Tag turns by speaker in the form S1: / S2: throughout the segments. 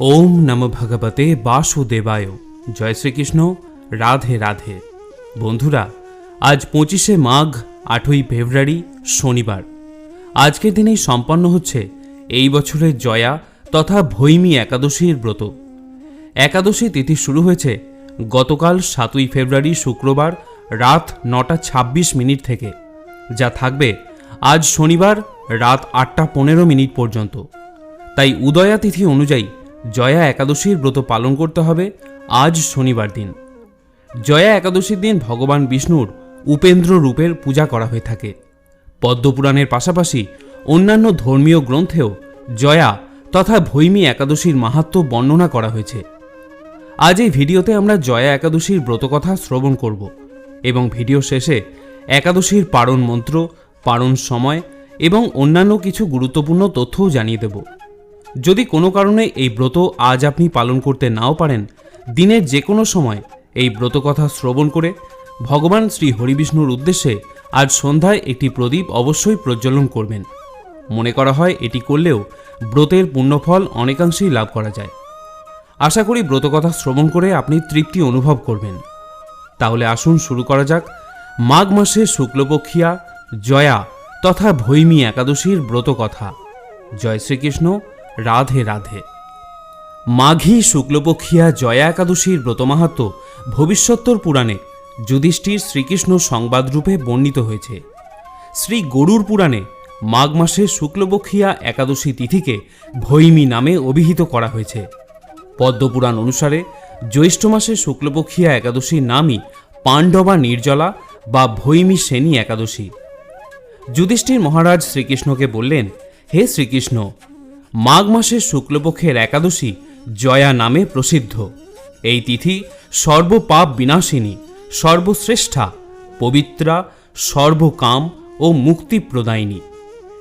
S1: ওম নম ভগবতে বাসুদেবায়। জয় শ্রীকৃষ্ণ। রাধে রাধে। বন্ধুরা, আজ পঁচিশে মাঘ, আটই ফেব্রুয়ারি, শনিবার। আজকের দিনেই সম্পন্ন হচ্ছে এই বছরের জয়া তথা ভৈমী একাদশীর ব্রত। একাদশী তিথি শুরু হয়েছে গতকাল সাতই ফেব্রুয়ারি শুক্রবার রাত নটা ছাব্বিশ মিনিট থেকে। যা থাকবে আজ শনিবার রাত আটটা পনেরো মিনিট পর্যন্ত। তাই উদয়া তিথি অনুযায়ী জয়া একাদশীর ব্রত পালন করতে হবে আজ শনিবার দিন। জয়া একাদশীর দিন ভগবান বিষ্ণুর উপেন্দ্র রূপের পূজা করা হয়ে থাকে। পদ্মপুরাণের পাশাপাশি অন্যান্য ধর্মীয় গ্রন্থেও জয়া তথা ভৈমী একাদশীর মাহাত্ম্য বর্ণনা করা হয়েছে। আজ এই ভিডিওতে আমরা জয়া একাদশীর ব্রতকথা শ্রবণ করব এবং ভিডিও শেষে একাদশীর পারণ মন্ত্র, পারণ সময় এবং অন্যান্য কিছু গুরুত্বপূর্ণ তথ্যও জানিয়ে দেব। যদি কোনো কারণে এই ব্রত আজ আপনি পালন করতে নাও পারেন, দিনের যে কোনো সময় এই ব্রতকথা শ্রবণ করে ভগবান শ্রী হরিবিষ্ণুর উদ্দেশ্যে আজ সন্ধ্যায় একটি প্রদীপ অবশ্যই প্রজ্বলন করবেন। মনে করা হয় এটি করলেও ব্রতের পুণ্যফল অনেকাংশেই লাভ করা যায়। আশা করি ব্রতকথা শ্রবণ করে আপনি তৃপ্তি অনুভব করবেন। তাহলে আসুন শুরু করা যাক। মাঘ মাসে শুক্লপক্ষিয়া, জয়া তথা ভৈমী একাদশীর ব্রতকথা। জয় শ্রীকৃষ্ণ। রাধে রাধে। মাঘী শুক্লপক্ষিয়া জয়া একাদশীর ব্রতমাহাত্ম ভবিষ্যত্তর পুরাণে যুধিষ্ঠির শ্রীকৃষ্ণ সংবাদরূপে বর্ণিত হয়েছে। শ্রী গরুর পুরাণে মাঘ মাসে শুক্লপক্ষিয়া একাদশী তিথিকে ভৈমী নামে অভিহিত করা হয়েছে। পদ্মপুরাণ অনুসারে জ্যৈষ্ঠ মাসে শুক্লপক্ষিয়া একাদশীর নামই পাণ্ডবা নির্জলা বা ভৈমী শ্রেণি একাদশী। যুধিষ্ঠির মহারাজ শ্রীকৃষ্ণকে বললেন, হে শ্রীকৃষ্ণ মাঘ মাসের শুক্লপক্ষের একাদশী জয়া নামে প্রসিদ্ধ। এই তিথি সর্বপাপ বিনাশিনী, সর্বশ্রেষ্ঠা, পবিত্রা, সর্বকাম ও মুক্তি প্রদায়িনী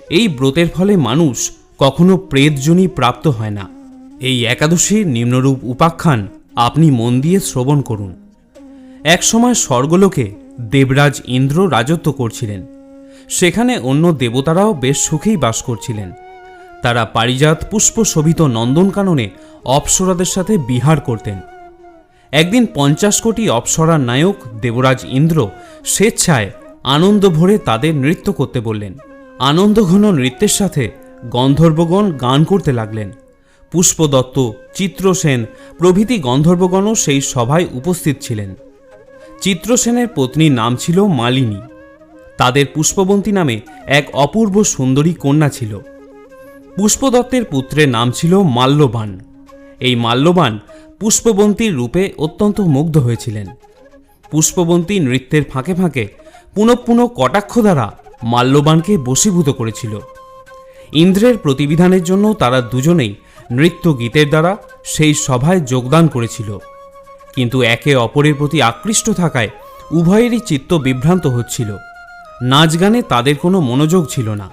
S1: এই ব্রতের ফলে মানুষ কখনো প্রেতজনী প্রাপ্ত হয় না। এই একাদশীর নিম্নরূপ উপাখ্যান আপনি মন দিয়ে শ্রবণ করুন। একসময় স্বর্গলোকে দেবরাজ ইন্দ্র রাজত্ব করছিলেন। সেখানে অন্য দেবতারাও বেশ সুখেই বাস করছিলেন। তারা পারিজাত পুষ্প শোভিত নন্দনকাননে অপ্সরাদের সাথে বিহার করতেন। একদিন পঞ্চাশ কোটি অপ্সরার নায়ক দেবরাজ ইন্দ্র স্বেচ্ছায় আনন্দ ভরে তাদের নৃত্য করতে বললেন। আনন্দঘন নৃত্যের সাথে গন্ধর্বগণ গান করতে লাগলেন। পুষ্পদত্ত, চিত্রসেন প্রভৃতি গন্ধর্বগণও সেই সভায় উপস্থিত ছিলেন। চিত্রসেনের পত্নীর নাম ছিল মালিনী। তাদের পুষ্পবন্তী নামে এক অপূর্ব সুন্দরী কন্যা ছিল। পুষ্পদত্তের পুত্রের নাম ছিল মাল্যবান। এই মাল্যবান পুষ্পবন্তীর রূপে অত্যন্ত মুগ্ধ হয়েছিলেন। পুষ্পবন্তী নৃত্যের ফাঁকে ফাঁকে পুনঃ পুনঃ কটাক্ষ দ্বারা মাল্যবানকে বশীভূত করেছিল। ইন্দ্রের প্রতিবিধানের জন্য তারা দুজনেই নৃত্য গীতের দ্বারা সেই সভায় যোগদান করেছিল। কিন্তু একে অপরের প্রতি আকৃষ্ট থাকায় উভয়েরই চিত্ত বিভ্রান্ত হচ্ছিল। নাচ গানে তাদের কোনো মনোযোগ ছিল না।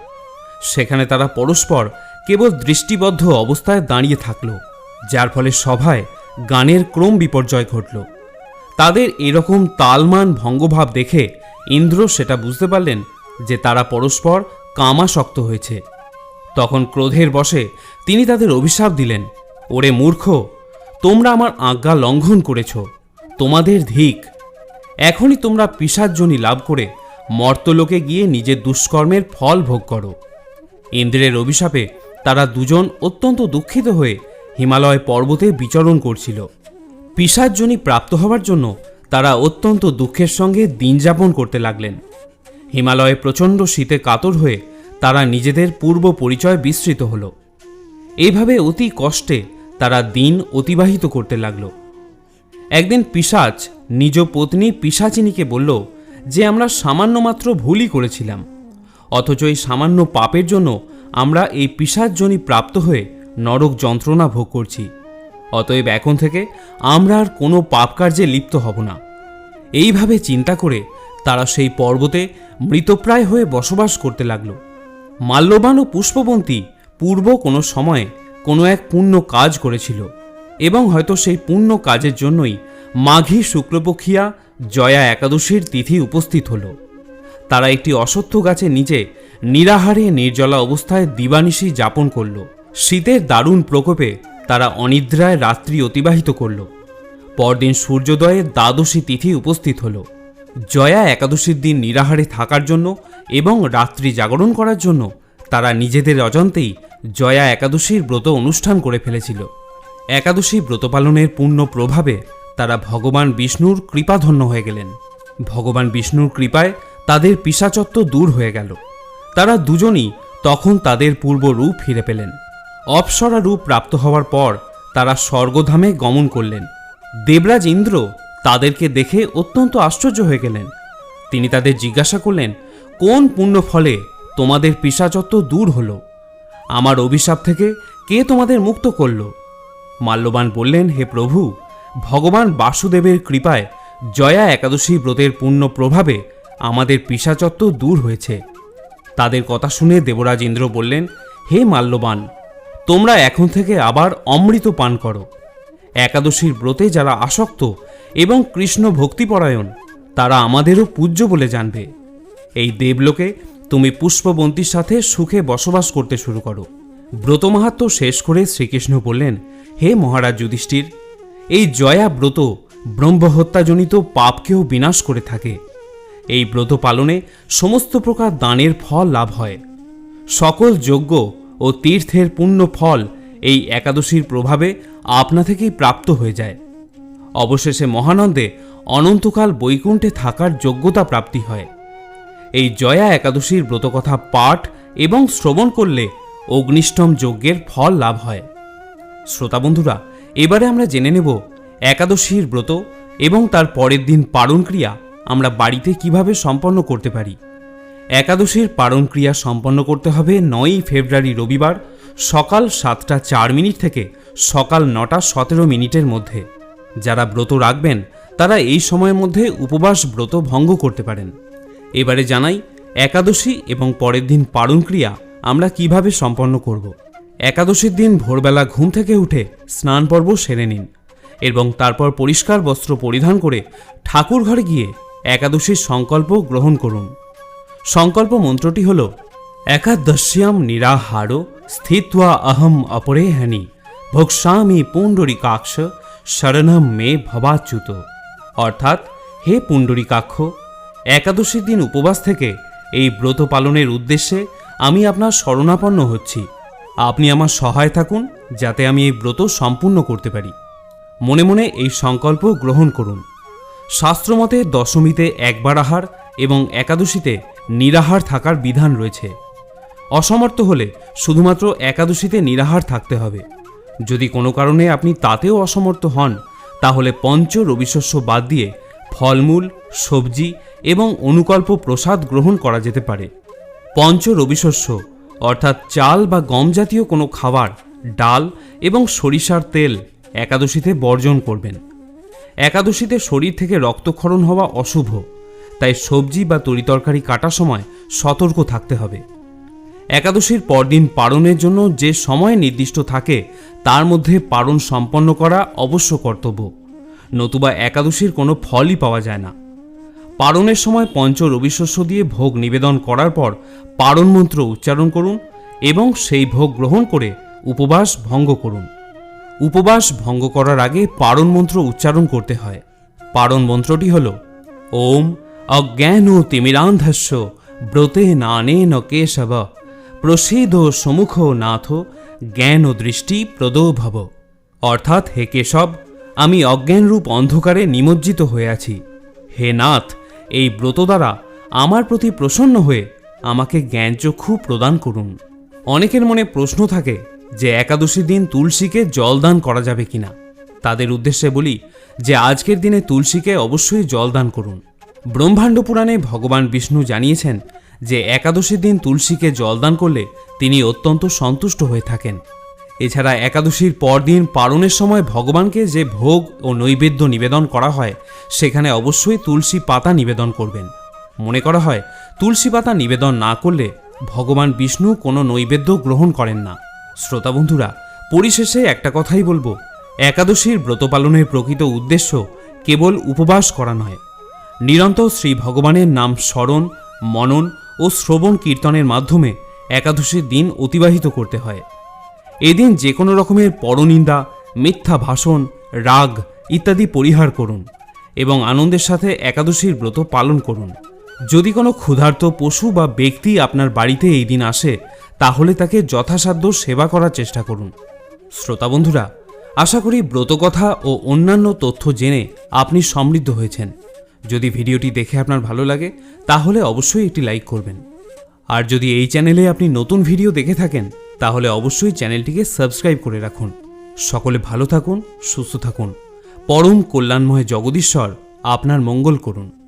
S1: সেখানে তারা পরস্পর কেবল দৃষ্টিবদ্ধ অবস্থায় দাঁড়িয়ে থাকল, যার ফলে সভায় গানের ক্রম বিপর্যয় ঘটল। তাদের এরকম তালমান ভঙ্গভাব দেখে ইন্দ্র সেটা বুঝতে পারলেন যে তারা পরস্পর কামাসক্ত হয়েছে। তখন ক্রোধের বশে তিনি তাদের অভিশাপ দিলেন, ওরে মূর্খ, তোমরা আমার আজ্ঞা লঙ্ঘন করেছ, তোমাদের ধিক। এখনই তোমরা পিসার্জনী লাভ করে মর্তলোকে গিয়ে নিজের দুষ্কর্মের ফল ভোগ করো। ইন্দ্রের অভিশাপে তারা দুজন অত্যন্ত দুঃখিত হয়ে হিমালয় পর্বতে বিচরণ করছিল। পিসার্জনী প্রাপ্ত হওয়ার জন্য তারা অত্যন্ত দুঃখের সঙ্গে দিন যাপন করতে লাগলেন। হিমালয়ে প্রচণ্ড শীতে কাতর হয়ে তারা নিজেদের পূর্ব পরিচয় বিস্তৃত হলো। এইভাবে অতি কষ্টে তারা দিন অতিবাহিত করতে লাগল। একদিন পিসাচ নিজ পত্নী পিসাচিনীকে বলল যে, আমরা সামান্য মাত্র ভুলই করেছিলাম। অথচ এই সামান্য পাপের জন্য আমরা এই পিসাচজনী প্রাপ্ত হয়ে নরক যন্ত্রণা ভোগ করছি। অতএব এখন থেকে আমরা আর কোনো পাপ কার্যে লিপ্ত হব না। এইভাবে চিন্তা করে তারা সেই পর্বতে মৃতপ্রায় হয়ে বসবাস করতে লাগল। মাল্যবান ও পুষ্পবন্তী পূর্ব কোনো সময়ে কোনো এক পুণ্য কাজ করেছিল এবং হয়তো সেই পুণ্য কাজের জন্যই মাঘী শুক্লপক্ষিয়া জয়া একাদশীর তিথি উপস্থিত হলো। তারা একটি অসত্য গাছের নিচে নিরাহারে নির্জলা অবস্থায় দিবানিশি যাপন করল। শীতের দারুণ প্রকোপে তারা অনিদ্রায় রাত্রি অতিবাহিত করল। পরদিন সূর্যোদয়ে দ্বাদশী তিথি উপস্থিত হল। জয়া একাদশীর দিন নিরাহারে থাকার জন্য এবং রাত্রি জাগরণ করার জন্য তারা নিজেদের অজান্তেই জয়া একাদশীর ব্রত অনুষ্ঠান করে ফেলেছিল। একাদশী ব্রত পালনের পূর্ণ প্রভাবে তারা ভগবান বিষ্ণুর কৃপাধন্য হয়ে গেলেন। ভগবান বিষ্ণুর কৃপায় তাদের পিসাচত্ব দূর হয়ে গেল। তারা দুজনই তখন তাদের পূর্ব রূপ ফিরে পেলেন। অপসরা রূপ প্রাপ্ত হওয়ার পর তারা স্বর্গধামে গমন করলেন। দেবরাজ ইন্দ্র তাদেরকে দেখে অত্যন্ত আশ্চর্য হয়ে গেলেন। তিনি তাদের জিজ্ঞাসা করলেন, কোন পুণ্য ফলে তোমাদের পিসাচত্ব দূর হলো? আমার অভিশাপ থেকে কে তোমাদের মুক্ত করল? মাল্যবান বললেন, হে প্রভু, ভগবান বাসুদেবের কৃপায় জয়া একাদশী ব্রতের পূর্ণ প্রভাবে আমাদের পিসাচত্ব দূর হয়েছে। তাদের কথা শুনে দেবরাজ ইন্দ্র বললেন, হে মাল্যবান, তোমরা এখন থেকে আবার অমৃত পান করো। একাদশীর ব্রতে যারা আসক্ত এবং কৃষ্ণ ভক্তিপরায়ণ, তারা আমাদেরও পূজ্য বলে জানবে। এই দেবলোকে তুমি পুষ্পবন্তীর সাথে সুখে বসবাস করতে শুরু করো। ব্রত মাহাত্ম শেষ করে শ্রীকৃষ্ণ বললেন, হে মহারাজ যুধিষ্ঠির, এই জয়া ব্রত ব্রহ্মহত্যাজনিত পাপকেও বিনাশ করে থাকে। এই ব্রত পালনে সমস্ত প্রকার দানের ফল লাভ হয়। সকল যজ্ঞ ও তীর্থের পুণ্য ফল এই একাদশীর প্রভাবে আপনা থেকেই প্রাপ্ত হয়ে যায়। অবশেষে মহানন্দে অনন্তকাল বৈকুণ্ঠে থাকার যোগ্যতা প্রাপ্তি হয়। এই জয়া একাদশীর ব্রতকথা পাঠ এবং শ্রবণ করলে অগ্নিষ্টম যজ্ঞের ফল লাভ হয়। শ্রোতা বন্ধুরা, এবারে আমরা জেনে নেব একাদশীর ব্রত এবং তার পরের দিন পালন ক্রিয়া আমরা বাড়িতে কীভাবে সম্পন্ন করতে পারি? একাদশীর পালন ক্রিয়া সম্পন্ন করতে হবে নয়ই ফেব্রুয়ারি রবিবার সকাল সাতটা চার মিনিট থেকে সকাল নটা সতেরো মিনিটের মধ্যে। যারা ব্রত রাখবেন, তারা এই সময়ের মধ্যে উপবাস ব্রত ভঙ্গ করতে পারেন। এবারে জানাই, একাদশী এবং পরের দিন পালন ক্রিয়া আমরা কীভাবে সম্পন্ন করব? একাদশীর দিন ভোরবেলা ঘুম থেকে উঠে স্নান পর্ব সেরে নিন এবং তারপর পরিষ্কার বস্ত্র পরিধান করে ঠাকুর ঘরে গিয়ে একাদশীর সংকল্প গ্রহণ করুন। সংকল্প মন্ত্রটি হল একাদশ্যাম নিরাহারো স্থিত্বা অহম অপরেহানি ভোক্সামি পুণ্ডরিকাক্ষ শরণম মে ভবাচ্যুত। অর্থাৎ, হে পুণ্ডরিকাক্ষ, একাদশীর দিন উপবাস থেকে এই ব্রত পালনের উদ্দেশ্যে আমি আপনার শরণাপন্ন হচ্ছি। আপনি আমার সহায় থাকুন যাতে আমি এই ব্রত সম্পূর্ণ করতে পারি। মনে মনে এই সংকল্প গ্রহণ করুন। শাস্ত্রমতে দশমীতে একবার আহার এবং একাদশীতে নিরাহার থাকার বিধান রয়েছে। অসমর্থ হলে শুধুমাত্র একাদশীতে নিরাহার থাকতে হবে। যদি কোনো কারণে আপনি তাতেও অসমর্থ হন, তাহলে পঞ্চ রবিশস্য বাদ দিয়ে ফলমূল, সবজি এবং অনুকল্প প্রসাদ গ্রহণ করা যেতে পারে। পঞ্চ রবিশস্য, অর্থাৎ চাল বা গম জাতীয় কোনো খাবার, ডাল এবং সরিষার তেল একাদশীতে বর্জন করবেন। একাদশীতে শরীর থেকে রক্তক্ষরণ হওয়া অশুভ। তাই সবজি বা তরিতরকারি কাটার সময় সতর্ক থাকতে হবে। একাদশীর পরদিন পালনের জন্য যে সময় নির্দিষ্ট থাকে, তার মধ্যে পালন সম্পন্ন করা অবশ্য কর্তব্য। নতুবা একাদশীর কোনো ফলই পাওয়া যায় না। পারণের সময় পঞ্চ রবিশস্য দিয়ে ভোগ নিবেদন করার পর পারণ মন্ত্র উচ্চারণ করুন এবং সেই ভোগ গ্রহণ করে উপবাস ভঙ্গ করুন। উপবাস ভঙ্গ করার আগে পারণ মন্ত্র উচ্চারণ করতে হয়। পারণ মন্ত্রটি হল, ওম অজ্ঞান ও তিমিরান্ধস্য ব্রতে নানেন কেশব প্রসিদ্ধ সমুখ নাথ, জ্ঞান ও দৃষ্টি প্রদো ভব। অর্থাৎ, হে কেশব, আমি অজ্ঞানরূপ অন্ধকারে নিমজ্জিত হয়ে আছি। হে নাথ, এই ব্রত দ্বারা আমার প্রতি প্রসন্ন হয়ে আমাকে জ্ঞানচক্ষু প্রদান করুন। অনেকের মনে প্রশ্ন থাকে যে একাদশীর দিন তুলসীকে জলদান করা যাবে কিনা। তাদের উদ্দেশ্যে বলি যে আজকের দিনে তুলসীকে অবশ্যই জলদান করুন। ব্রহ্মাণ্ড পুরাণে ভগবান বিষ্ণু জানিয়েছেন যে একাদশীর দিন তুলসীকে জলদান করলে তিনি অত্যন্ত সন্তুষ্ট হয়ে থাকেন। এছাড়া একাদশীর পরদিন পালনের সময় ভগবানকে যে ভোগ ও নৈবেদ্য নিবেদন করা হয়, সেখানে অবশ্যই তুলসী পাতা নিবেদন করবেন। মনে করা হয়, তুলসী পাতা নিবেদন না করলে ভগবান বিষ্ণু কোনো নৈবেদ্য গ্রহণ করেন না। শ্রোতা বন্ধুরা, পরিশেষে একটা কথাই বলব। একাদশীর ব্রত পালনের প্রকৃত উদ্দেশ্য কেবল উপবাস করা নয়। নিরন্তর শ্রী ভগবানের নাম স্মরণ, মনন ও শ্রবণ কীর্তনের মাধ্যমে একাদশীর দিন অতিবাহিত করতে হয়। এদিন যে কোনো রকমের পরনিন্দা, মিথ্যা ভাষণ, রাগ ইত্যাদি পরিহার করুন এবং আনন্দের সাথে একাদশীর ব্রত পালন করুন। যদি কোনো ক্ষুধার্ত পশু বা ব্যক্তি আপনার বাড়িতে এই দিন আসে তাহলে তাকে যথাসাধ্য সেবা করার চেষ্টা করুন। শ্রোতা বন্ধুরা, আশা করি ব্রতকথা ও অন্যান্য তথ্য জেনে আপনি সমৃদ্ধ হয়েছেন। যদি ভিডিওটি দেখে আপনার ভালো লাগে, তাহলে অবশ্যই একটি লাইক করবেন। আর যদি এই চ্যানেলে আপনি নতুন ভিডিও দেখে থাকেন, তাহলে অবশ্যই চ্যানেলটিকে সাবস্ক্রাইব করে রাখুন। সকলে ভালো থাকুন, সুস্থ থাকুন। পরম কল্যাণময় জগদীশ্বর আপনার মঙ্গল করুন।